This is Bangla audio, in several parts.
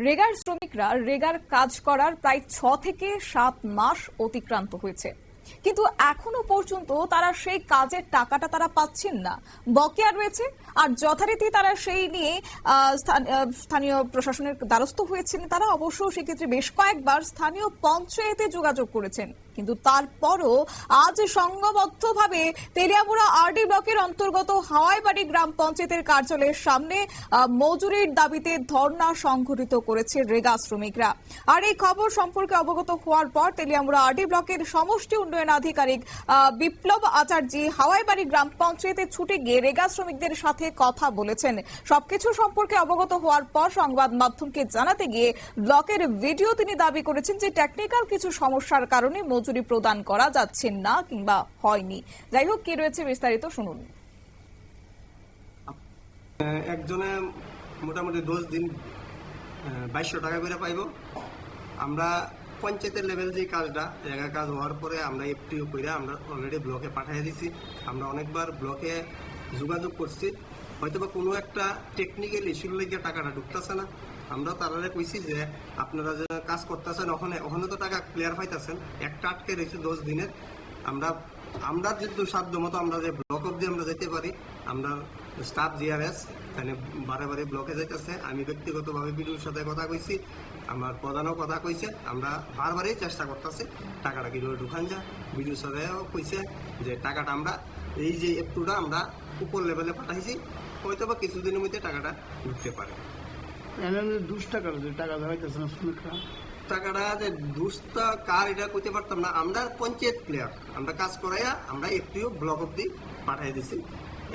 রেগার শ্রমিকরা রেগার কাজ করার প্রায় ছ থেকে সাত মাস অতিক্রান্ত হয়েছে। কিন্তু এখনও পর্যন্ত তারা সেই কাজের টাকাটা তারা পাচ্ছেন না। বকেয়া রয়েছে আর যথারীতি তারা সেই নিয়ে স্থান- স্থানীয় প্রশাসনের দ্বারস্থ হয়েছেন। তারা অবশ্য সেক্ষেত্রে বেশ কয়েকবার স্থানীয় পঞ্চায়েতে যোগাযোগ করেছেন। কিন্তু তারপরও আজ সংঘবদ্ধভাবে তেলিয়ামুড়া আরডি ব্লকের অন্তর্গত হাওয়াইবাড়ি গ্রাম পঞ্চায়েতের কার্যালয়ের সামনে মজুরির দাবিতে ধর্ণা সংঘটিত করেছে রেগা শ্রমিকরা। আর এই খবর সম্পর্কে অবগত হওয়ার পর তেলিয়ামুড়া আরডি ব্লকের সমষ্টি উন্নয়ন আধিকারিক বিপ্লব আচার্যি হাওয়াইবাড়ি গ্রাম পঞ্চায়েতে ছুটে গিয়ে রেগা শ্রমিকদের সাথে কথা বলেছেন। সবকিছু সম্পর্কে অবগত হওয়ার পর সংবাদ মাধ্যমকে জানাতে গিয়ে ব্লকের ভিডিও তিনি দাবি করেছেন যে টেকনিক্যাল কিছু সমস্যার কারণে মজুরি প্রদান করা যাচ্ছে না কিংবা হয়নি। যাই হোক, কি রয়েছে বিস্তারিত শুনুন। একজনে মোটামুটি দশ দিন বাইশশো টাকা করে পাইব। আমরা পঞ্চায়েতের লেভেল যে কাজটা জায়গা কাজ হওয়ার পরে আমরা এফটিও করে আমরা অলরেডি ব্লকে পাঠিয়ে দিছি। আমরা অনেকবার ব্লকে যোগাযোগ করছি। হয়তো বা কোনো একটা টেকনিক্যাল ইস্যুর লেগে টাকাটা ঢুকতেছে না। আমরা তারা কইছি যে, আপনারা যে কাজ করতেছেন, ওখানে ওখানে তো টাকা ক্লিয়ার পাইতেছেন একটা আটকে রয়েছে দশ দিনের। আমরা আমরা যেহেতু সাধ্য মতো আমরা যে ব্লক অব্দি আমরা যেতে পারি, আমরা স্টাফ জিআরএস এখানে বারে বারে ব্লকে যাইতেছে। আমি ব্যক্তিগতভাবে বিডিওর সাথে কথা কইছি, আমার প্রধানও কথা কইছে। আমরা বারবারই চেষ্টা করতেছি টাকাটা কীভাবে ঢুকান যা বিডিওর সাথেও কইছে যে, টাকাটা আমরা এই যে একটুটা আমরা উপর লেভেলে পাঠাইছি। হয়তো বা কিছুদিনের মধ্যে টাকাটা ঢুকতে পারে। দুশ টাকা ধরাইতেছে না শ্রমিকরা টাকাটা যে দুষ্ট কার এটা কইতে পারতাম না। আমরা পঞ্চায়েত প্লেয়ার আমরা কাজ করাইয়া আমরা একটিও ব্লক অব্দি পাঠাই দিছি।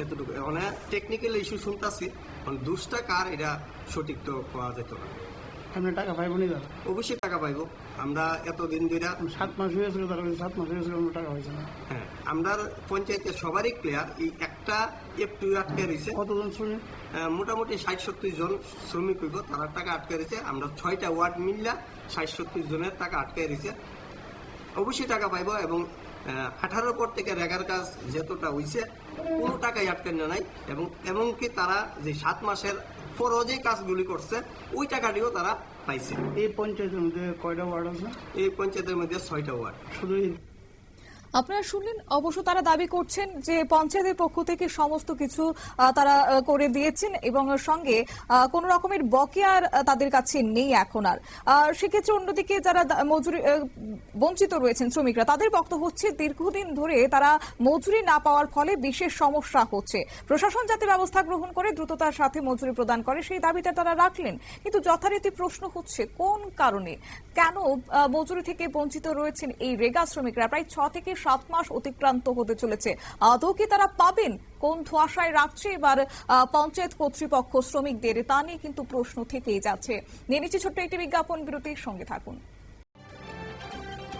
এতটুকু। মানে টেকনিক্যাল ইস্যু শুনতাছি দুষ্টা কার এটা সঠিক তো পাওয়া যেত না। আপনি টাকা পাইব নি অবশ্যই টাকা পাইবো। আমরা এতদিন ধরে সাত মাস হয়েছিল তার কাছে সাত মাস হয়েছিল কোনো টাকা হয়েছে না। হ্যাঁ আমরা পঞ্চায়েতের সবারই ক্লিয়ার এই একটা একটু আটকে রয়েছে। কতজন শ্রমিক? মোটামুটি ষাট সত্তর জন শ্রমিক হইব তারা টাকা আটকে রয়েছে। আমরা ছয়টা ওয়ার্ড মিললা ষাট সত্তর জনের টাকা আটকে রয়েছে। অবশ্যই টাকা পাইব এবং আঠারো পর থেকে রেগার কাজ যতটা হইছে কোনো টাকাই আটকে না নাই। এবং এমনকি তারা যে সাত মাসের যে কাজগুলি করছে ওই টাকাটিও তারা পাইছে। এই পঞ্চায়েতের মধ্যে কয়টা ওয়ার্ড আছে? এই পঞ্চায়েতের মধ্যে ছয়টা ওয়ার্ড। শুধু আপনারা শুনলেন, অবশ্য তারা দাবি করছেন যে পঞ্চায়েতের পক্ষ থেকে সমস্ত কিছু তারা করে দিয়েছেন এবং সঙ্গে কোনো রকমের বকেয়ার তাদের কাছে নেই এখন আর। সেক্ষেত্রে অন্যদিকে যারা মজুরি বঞ্চিত রয়েছেন শ্রমিকরা, তাদের বক্তব্য হচ্ছে, দীর্ঘদিন ধরে তারা মজুরি না পাওয়ার ফলে বিশেষ সমস্যা হচ্ছে। প্রশাসন যাতে ব্যবস্থা গ্রহণ করে, দ্রুততার সাথে মজুরি প্রদান করে, সেই দাবিটা তারা রাখলেন। কিন্তু যথারীতি প্রশ্ন হচ্ছে, কোন কারণে? কেন মজুরি থেকে বঞ্চিত রয়েছেন এই রেগা শ্রমিকরা? প্রায় ছ থেকে সাত মাস অতিক্রান্ত হতে চলেছে। আদৌ কি তারা পাবেন? কোন ধোয়াশায় রাখছে? এবার পঞ্চায়েত কর্তৃপক্ষ শ্রমিকদের তা নিয়ে কিন্তু প্রশ্ন থেকেই যাচ্ছে। নিয়ে নিচ্ছি ছোট্ট একটি বিজ্ঞাপন, বিরতির সঙ্গে থাকুন।